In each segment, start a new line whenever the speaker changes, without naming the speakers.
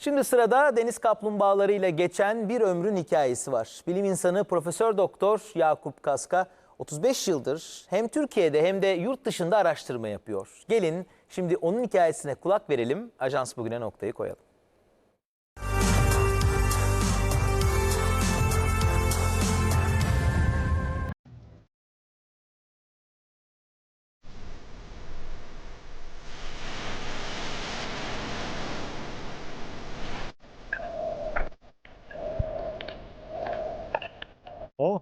Şimdi sırada deniz kaplumbağaları ile geçen bir ömrün hikayesi var. Bilim insanı Profesör Doktor Yakup Kaska 35 yıldır hem Türkiye'de hem de yurt dışında araştırma yapıyor. Gelin şimdi onun hikayesine kulak verelim. Ajans bugüne noktayı koyalım.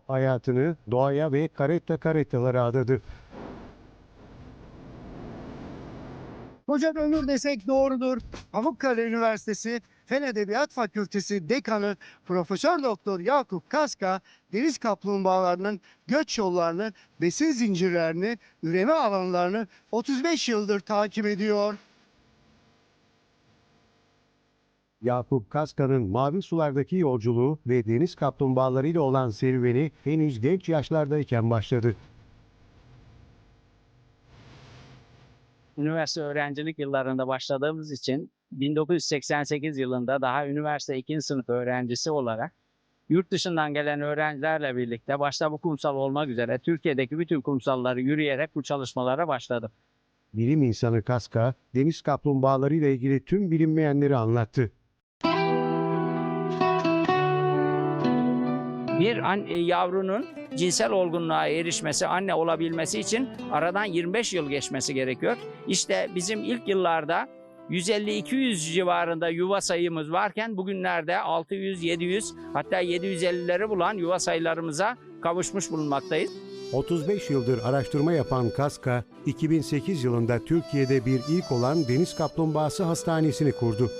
Hayatını doğaya ve karetta karettalara adadı.
Koca bir ömür desek doğrudur. Pamukkale Üniversitesi Fen Edebiyat Fakültesi Dekanı Profesör Doktor Yakup Kaska deniz kaplumbağalarının göç yollarını, besin zincirlerini, üreme alanlarını 35 yıldır takip ediyor.
Yakup Kaska'nın mavi sulardaki yolculuğu ve deniz kaplumbağalarıyla olan serüveni henüz genç yaşlardayken başladı.
üniversite öğrencilik yıllarında başladığımız için 1988 yılında daha üniversite 2. sınıf öğrencisi olarak yurt dışından gelen öğrencilerle birlikte başta bu kumsal olmak üzere Türkiye'deki bütün kumsalları yürüyerek bu çalışmalara başladım.
Bilim insanı Kaska, deniz kaplumbağalarıyla ilgili tüm bilinmeyenleri anlattı.
Bir an, e, yavrunun cinsel olgunluğa erişmesi, anne olabilmesi için aradan 25 yıl geçmesi gerekiyor. İşte bizim ilk yıllarda 150-200 civarında yuva sayımız varken bugünlerde 600-700 hatta 750'leri bulan yuva sayılarımıza kavuşmuş bulunmaktayız.
35 yıldır araştırma yapan Kaska, 2008 yılında Türkiye'de bir ilk olan deniz kaplumbağası hastanesini kurdu.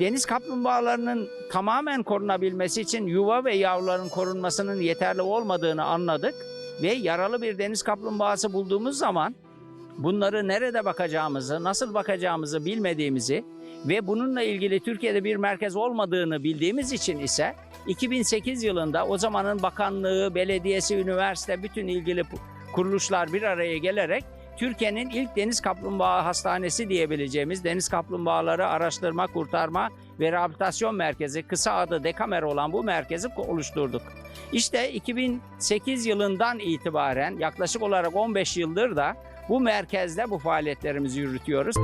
Deniz kaplumbağalarının tamamen korunabilmesi için yuva ve yavruların korunmasının yeterli olmadığını anladık ve yaralı bir deniz kaplumbağası bulduğumuz zaman bunları nerede bakacağımızı, nasıl bakacağımızı bilmediğimizi ve bununla ilgili Türkiye'de bir merkez olmadığını bildiğimiz için ise 2008 yılında o zamanın bakanlığı, belediyesi, üniversite bütün ilgili kuruluşlar bir araya gelerek Türkiye'nin ilk deniz kaplumbağa hastanesi diyebileceğimiz deniz kaplumbağaları araştırma, kurtarma ve rehabilitasyon merkezi kısa adı Dekamer olan bu merkezi oluşturduk. İşte 2008 yılından itibaren yaklaşık olarak 15 yıldır da bu merkezde bu faaliyetlerimizi yürütüyoruz.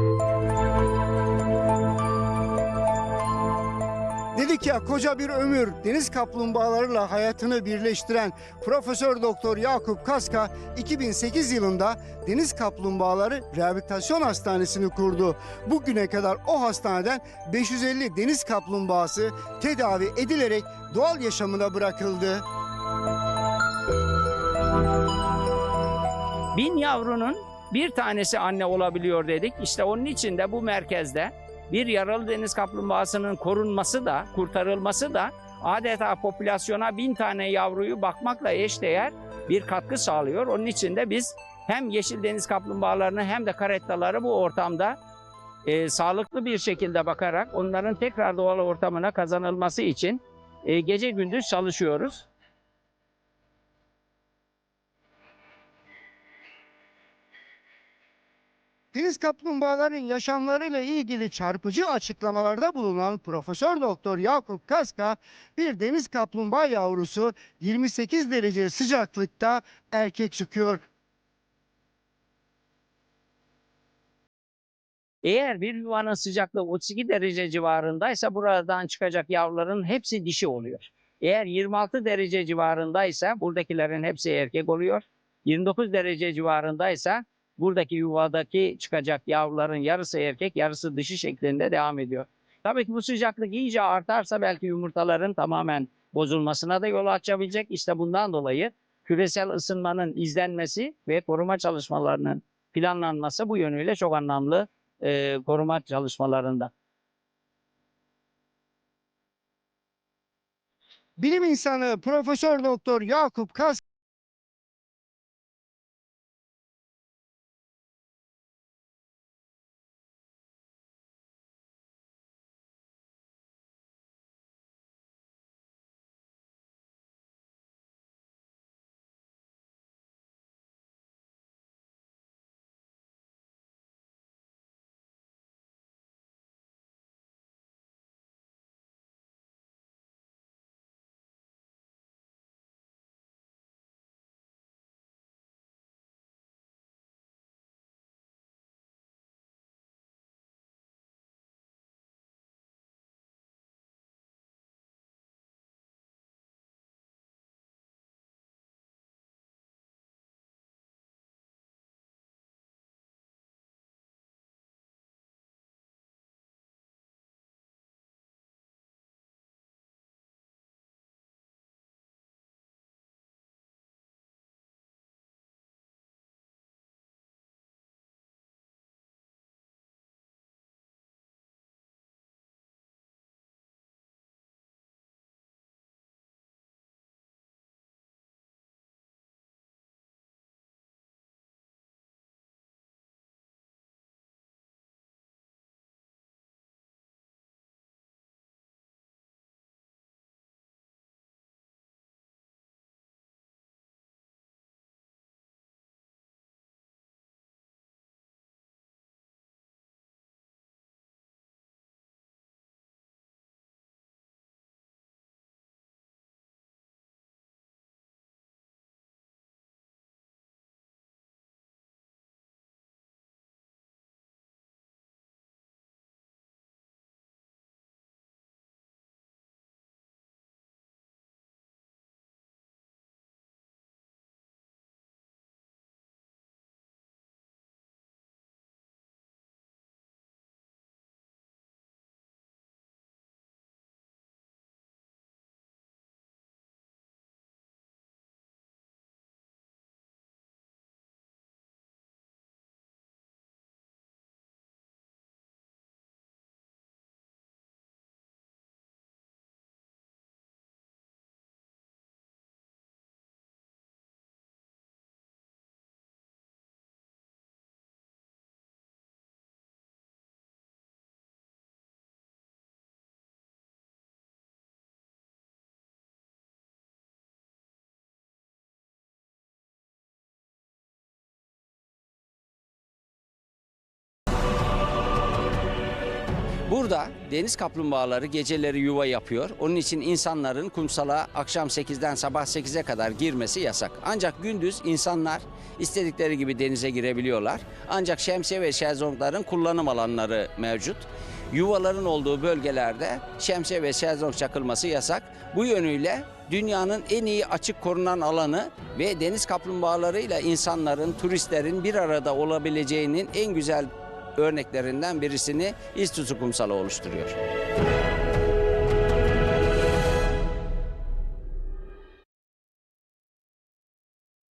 Dedik ya koca bir ömür deniz kaplumbağalarıyla hayatını birleştiren Profesör Doktor Yakup Kaska 2008 yılında Deniz Kaplumbağaları Rehabilitasyon Hastanesi'ni kurdu. Bugüne kadar o hastaneden 550 deniz kaplumbağası tedavi edilerek doğal yaşamına bırakıldı.
Bin yavrunun bir tanesi anne olabiliyor dedik. İşte onun için de bu merkezde bir yaralı deniz kaplumbağasının korunması da, kurtarılması da adeta popülasyona bin tane yavruyu bakmakla eşdeğer bir katkı sağlıyor. Onun için de biz hem yeşil deniz kaplumbağalarını hem de karettaları bu ortamda e, sağlıklı bir şekilde bakarak onların tekrar doğal ortamına kazanılması için e, gece gündüz çalışıyoruz.
Deniz kaplumbağaların yaşamlarıyla ilgili çarpıcı açıklamalarda bulunan Profesör Doktor Yakup Kaska bir deniz kaplumbağa yavrusu 28 derece sıcaklıkta erkek çıkıyor.
Eğer bir yuvanın sıcaklığı 32 derece civarındaysa buradan çıkacak yavruların hepsi dişi oluyor. Eğer 26 derece civarındaysa buradakilerin hepsi erkek oluyor. 29 derece civarındaysa buradaki yuvadaki çıkacak yavruların yarısı erkek, yarısı dişi şeklinde devam ediyor. Tabii ki bu sıcaklık iyice artarsa belki yumurtaların tamamen bozulmasına da yol açabilecek. İşte bundan dolayı küresel ısınmanın izlenmesi ve koruma çalışmalarının planlanması bu yönüyle çok anlamlı e, koruma çalışmalarında.
Bilim insanı Profesör Doktor Yakup Kaska
Burada deniz kaplumbağaları geceleri yuva yapıyor. Onun için insanların kumsala akşam 8'den sabah 8'e kadar girmesi yasak. Ancak gündüz insanlar istedikleri gibi denize girebiliyorlar. Ancak şemsiye ve şezlongların kullanım alanları mevcut. Yuvaların olduğu bölgelerde şemsiye ve şezlong çakılması yasak. Bu yönüyle dünyanın en iyi açık korunan alanı ve deniz kaplumbağalarıyla insanların, turistlerin bir arada olabileceğinin en güzel örneklerinden birisini İztuzu Kumsalı oluşturuyor.